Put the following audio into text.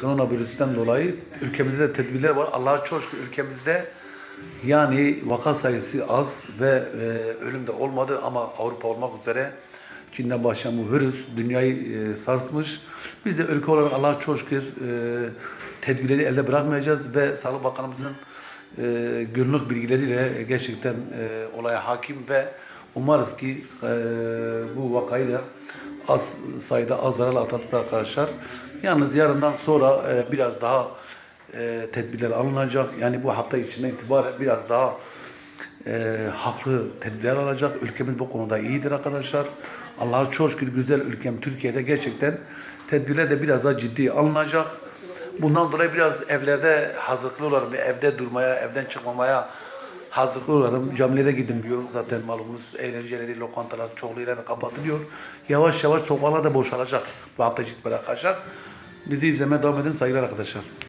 Koronavirüsten dolayı ülkemizde de tedbirler var. Allah'a çok şükür ülkemizde yani vaka sayısı az ve e, ölüm de olmadı ama Avrupa olmak üzere Çin'den başlayan bu virüs dünyayı e, sarsmış. Biz de ülke olarak Allah'a çok şükür e, tedbirleri elde bırakmayacağız ve Sağlık Bakanımızın e, günlük bilgileriyle gerçekten e, olaya hakim ve umarız ki e, bu vakayı da az sayıda az zararla arkadaşlar. Yalnız yarından sonra e, biraz daha e, tedbirler alınacak. Yani bu hafta içinden itibaren biraz daha e, haklı tedbirler alacak. Ülkemiz bu konuda iyidir arkadaşlar. Allah'a çok şükür güzel ülkem Türkiye'de gerçekten tedbirler de biraz daha ciddi alınacak. Bundan dolayı biraz evlerde hazırlıklı olalım. Evde durmaya, evden çıkmamaya hazırlıklı olalım. Camilere gidin diyorum zaten malumunuz. Eğlenceleri, lokantalar çoğu yerlerde kapatılıyor. Yavaş yavaş sokaklar da boşalacak. Bu hafta ciddi arkadaşlar. Bizi izlemeye devam edin saygılar arkadaşlar.